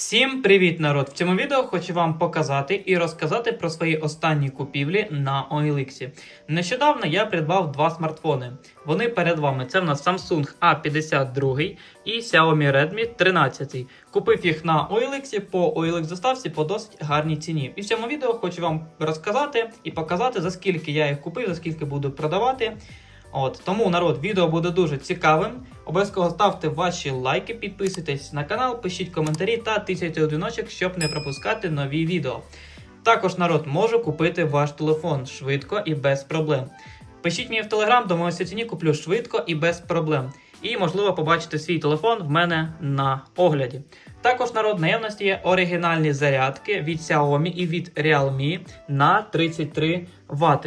Всім привіт, народ! В цьому відео хочу вам показати і розказати про свої останні купівлі на OLX. Нещодавно я придбав два смартфони. Вони перед вами. Це в нас Samsung A52 і Xiaomi Redmi 13. Купив їх на OLX по OLX доставці по досить гарній ціні. І в цьому відео хочу вам розказати і показати, за скільки я їх купив, за скільки буду продавати. От тому народ, відео буде дуже цікавим. Обов'язково ставте ваші лайки, підписуйтесь на канал, пишіть коментарі та тисяйте одиночок, щоб не пропускати нові відео. Також народ може купити ваш телефон швидко і без проблем. Пишіть мені в телеграм, домовився ціні, куплю швидко і без проблем. І можливо побачити свій телефон в мене на огляді. Також народ наявності є оригінальні зарядки від Xiaomi і від Realme на 33 Вт.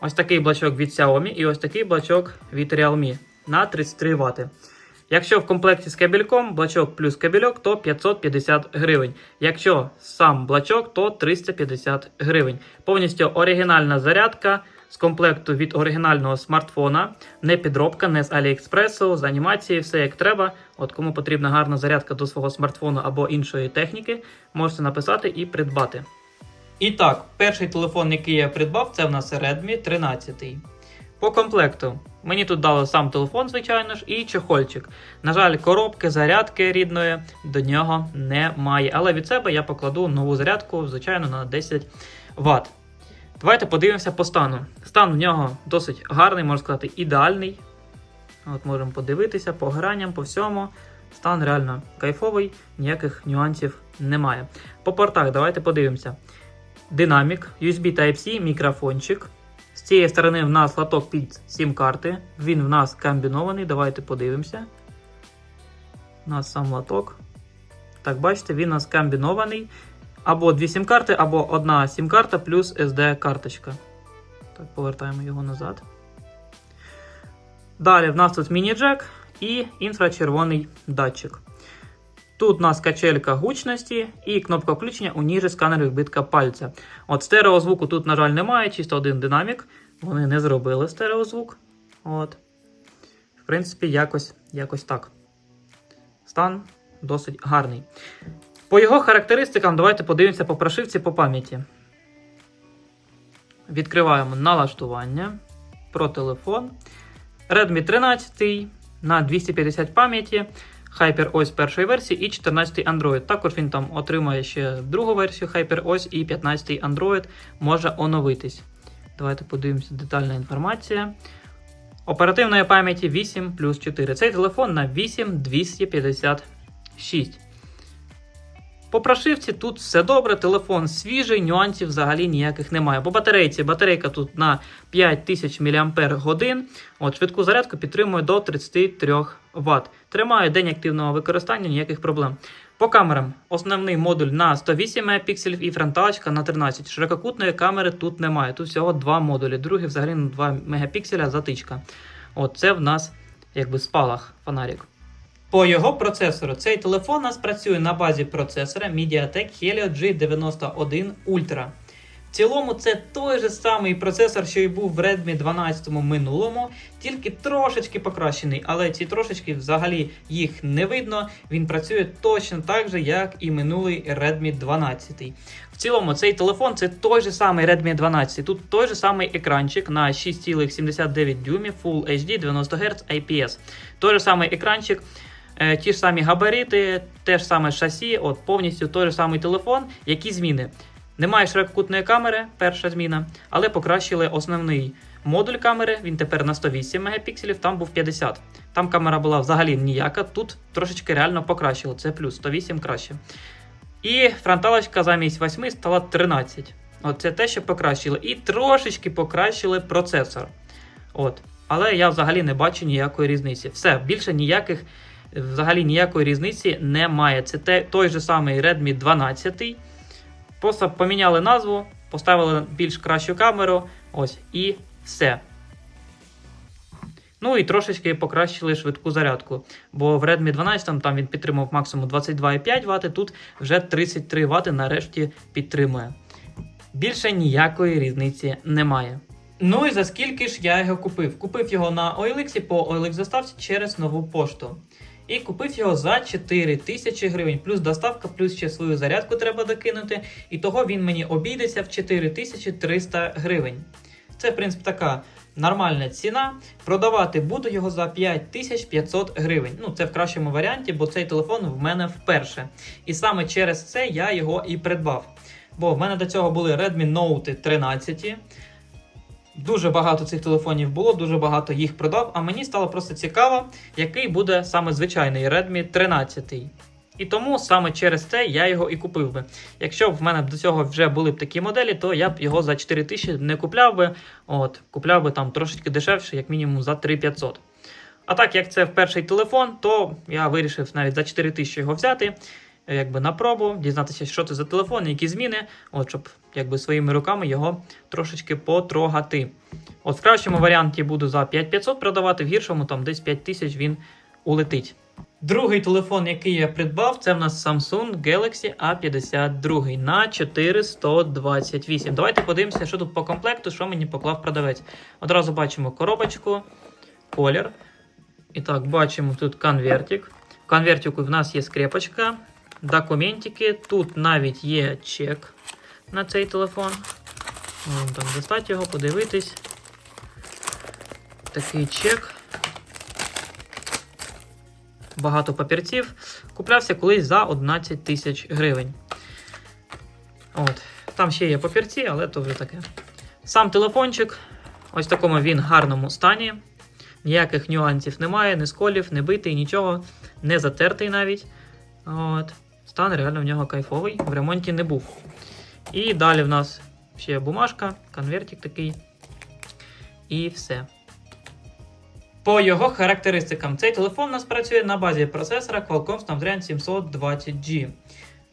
Ось такий блочок від Xiaomi і ось такий блочок від Realme на 33 Вт. Якщо в комплекті з кабельком, блочок плюс кабельок, то 550 гривень. Якщо сам блочок, то 350 гривень. Повністю оригінальна зарядка з комплекту від оригінального смартфона, не підробка, не з Аліекспресу, з анімації, все як треба. От кому потрібна гарна зарядка до свого смартфону або іншої техніки, можете написати і придбати. І так, перший телефон, який я придбав, це в нас Redmi 13. По комплекту. Мені тут дали сам телефон, звичайно ж, і чехольчик. На жаль, коробки, зарядки рідної до нього немає. Але від себе я покладу нову зарядку, звичайно, на 10 Вт. Давайте подивимося по стану. Стан в нього досить гарний, можна сказати, ідеальний. От Можемо подивитися по гранням, по всьому. Стан реально кайфовий, ніяких нюансів немає. По портах давайте подивимося. Динамік, USB Type-C, мікрофончик. З цієї сторони в нас лоток під сім-карти. Він в нас комбінований. Давайте подивимося. У нас сам лоток. Так, бачите, він у нас комбінований. Або дві сім-карти, або одна сім-карта плюс SD-карточка. Так, повертаємо його назад. Далі в нас тут міні-джек і інфрачервоний датчик. Тут у нас качелька гучності і кнопка включення у ніжі сканер відбитка пальця. От стереозвуку тут, на жаль, немає, чисто один динамік. Вони не зробили стереозвук. От. В принципі, якось, якось так. Стан досить гарний. По його характеристикам, давайте подивимося по прошивці по пам'яті. Відкриваємо налаштування про телефон. Redmi 13 на 250 пам'яті. HyperOS першої версії і 14 Android. Також він там отримає ще другу версію HyperOS і 15 Android може оновитись. Давайте подивимося детальна інформація. Оперативної пам'яті 8 плюс 4. Цей телефон на 8256. По прошивці тут все добре, телефон свіжий, нюансів взагалі ніяких немає. По батарейці батарейка тут на 5000 мАч. От Швидку зарядку підтримує до 33 Вт. Тримає день активного використання, ніяких проблем. По камерам основний модуль на 108 Мп і фронталочка на 13 Ширококутної камери тут немає. Тут всього два модулі. Другий взагалі на 2 Мп затичка. От Це в нас якби спалах фонарик. По його процесору цей телефон у нас працює на базі процесора MediaTek Helio G91 Ultra. В цілому це той же самий процесор, що й був в Redmi 12 минулому, тільки трошечки покращений, але ці трошечки взагалі їх не видно. Він працює точно так же, як і минулий Redmi 12. В цілому цей телефон це той же самий Redmi 12. Тут той же самий екранчик на 6,79 дюймів Full HD 90 Гц IPS. Той же самий екранчик. Е, Ті ж самі габарити, те ж саме шасі, от повністю той же самий телефон. Які зміни? Немає ширококутної камери, перша зміна, але покращили основний модуль камери. Він тепер на 108 мегапікселів, там був 50. Там камера була взагалі ніяка, тут трошечки реально покращило. Це плюс 108 краще. І фронталочка замість 8 стала 13. От це те, що покращили. І трошечки покращили процесор. От. Але я взагалі не бачу ніякої різниці. Все, більше ніяких взагалі ніякої різниці немає. Це те, той же самий Redmi 12. Просто поміняли назву, поставили більш кращу камеру. Ось і все. Ну і трошечки покращили швидку зарядку. Бо в Redmi 12 там він підтримував максимум 22,5 Вт, тут вже 33 Вт нарешті підтримує. Більше ніякої різниці немає. Ну і за скільки ж я його купив? Купив його на OLX по OLX доставці через нову пошту. І купив його за 4 тисячі гривень, плюс доставка, плюс ще свою зарядку треба докинути. І того він мені обійдеться в 4300 гривень. Це, в принципі, така нормальна ціна. Продавати буду його за 5500 гривень. Ну, це в кращому варіанті, бо цей телефон в мене вперше. І саме через це я його і придбав. Бо в мене до цього були Redmi Note 13. Дуже багато цих телефонів було, дуже багато їх продав, а мені стало просто цікаво, який буде саме звичайний Redmi 13. І тому саме через це я його і купив би. Якщо б в мене до цього вже були б такі моделі, то я б його за 4 тисячі не купляв би. От, купляв би там трошечки дешевше, як мінімум за 3500. А так як це перший телефон, то я вирішив навіть за 4 тисячі його взяти, якби на пробу, дізнатися, що це за телефон, які зміни, от, щоб якби своїми руками його трошечки потрогати. От в кращому варіанті буду за 5500 продавати, в гіршому там десь 5000 він улетить. Другий телефон, який я придбав, це в нас Samsung Galaxy A52 на 4128. Давайте подивимося, що тут по комплекту, що мені поклав продавець. Одразу бачимо коробочку, колір. І так, бачимо тут конвертик. В конвертику в нас є скрепочка, документики. Тут навіть є чек на цей телефон. Вон там достати його, подивитись. Такий чек. Багато папірців. Куплявся колись за 11 тисяч гривень. От. Там ще є папірці, але то вже таке. Сам телефончик. Ось в такому він гарному стані. Ніяких нюансів немає, не сколів, не битий, нічого, не затертий навіть. От. Стан реально в нього кайфовий, в ремонті не був. І далі в нас ще бумажка, конвертик такий. І все. По його характеристикам, цей телефон у нас працює на базі процесора Qualcomm Snapdragon 720G.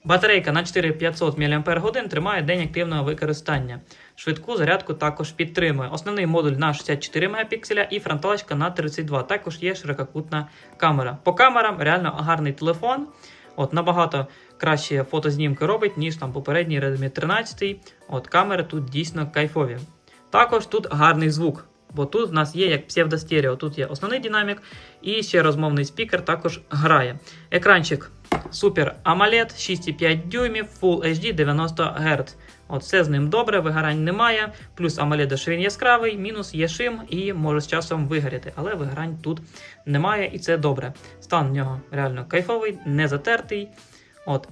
Батарейка на 4500 мАч тримає день активного використання. Швидку зарядку також підтримує. Основний модуль на 64 Мп і фронталочка на 32. Також є ширококутна камера. По камерам реально гарний телефон. От Набагато краще фотознімки робить, ніж там попередній Redmi 13. От Камери тут дійсно кайфові. Також тут гарний звук. Бо тут в нас є як псевдостерео. Тут є основний динамік і ще розмовний спікер також грає. Екранчик Super AMOLED 6,5 дюймів, Full HD 90 Гц. От все з ним добре, вигорань немає. Плюс AMOLED, що він яскравий, мінус є шим і може з часом вигоріти. Але вигорань тут немає і це добре. Стан в нього реально кайфовий, не затертий. От.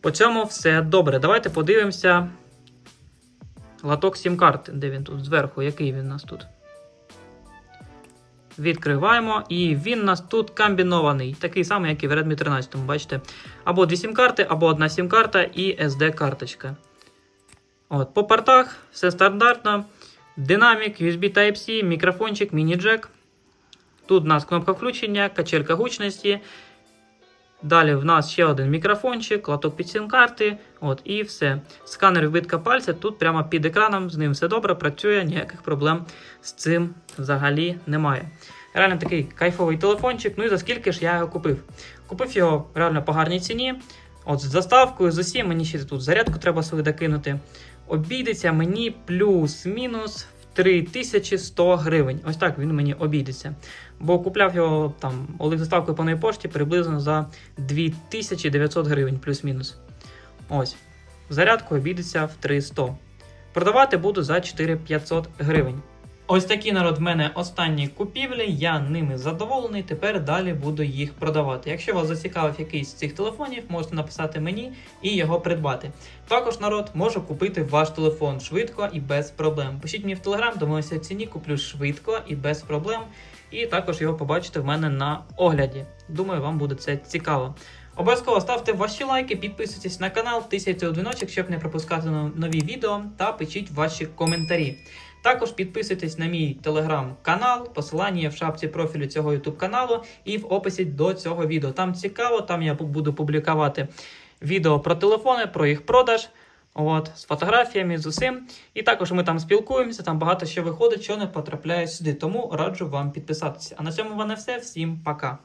По цьому все добре. Давайте подивимося. Латок сім-карт, де він тут зверху, який він у нас тут. Відкриваємо, і він у нас тут комбінований, такий самий, як і в Redmi 13. Бачите? Або дві сім-карти, або одна сім-карта і SD-карточка. От, По портах все стандартно. Динамік, USB Type-C, мікрофончик, міні-джек. Тут у нас кнопка включення, качелька гучності. Далі в нас ще один мікрофончик, латок під сім-карти. От, і все. Сканер відбитка пальця тут прямо під екраном, з ним все добре, працює, ніяких проблем з цим взагалі немає. Реально такий кайфовий телефончик. Ну і за скільки ж я його купив? Купив його реально по гарній ціні. От з доставкою, з усім, мені ще тут зарядку треба свою докинути. Обійдеться мені плюс-мінус в 3100 гривень. Ось так він мені обійдеться. Бо купляв його там Олег доставкою по новій пошті приблизно за 2900 гривень, плюс-мінус. Ось. Зарядку обійдеться в 300. Продавати буду за 4500 гривень. Ось такі народ в мене останні купівлі. Я ними задоволений. Тепер далі буду їх продавати. Якщо вас зацікавив якийсь з цих телефонів, можете написати мені і його придбати. Також народ можу купити ваш телефон швидко і без проблем. Пишіть мені в телеграм, домовимося в ціні, куплю швидко і без проблем. І також його побачите в мене на огляді. Думаю, вам буде це цікаво. Обов'язково ставте ваші лайки, підписуйтесь на канал, тисяйте у дзвіночок, щоб не пропускати нові відео, та пишіть ваші коментарі. Також підписуйтесь на мій телеграм-канал, посилання є в шапці профілю цього YouTube каналу і в описі до цього відео. Там цікаво, там я буду публікувати відео про телефони, про їх продаж. От, з фотографіями, з усім. І також ми там спілкуємося, там багато що виходить, що не потрапляє сюди. Тому раджу вам підписатися. А на цьому в мене все. Всім пока.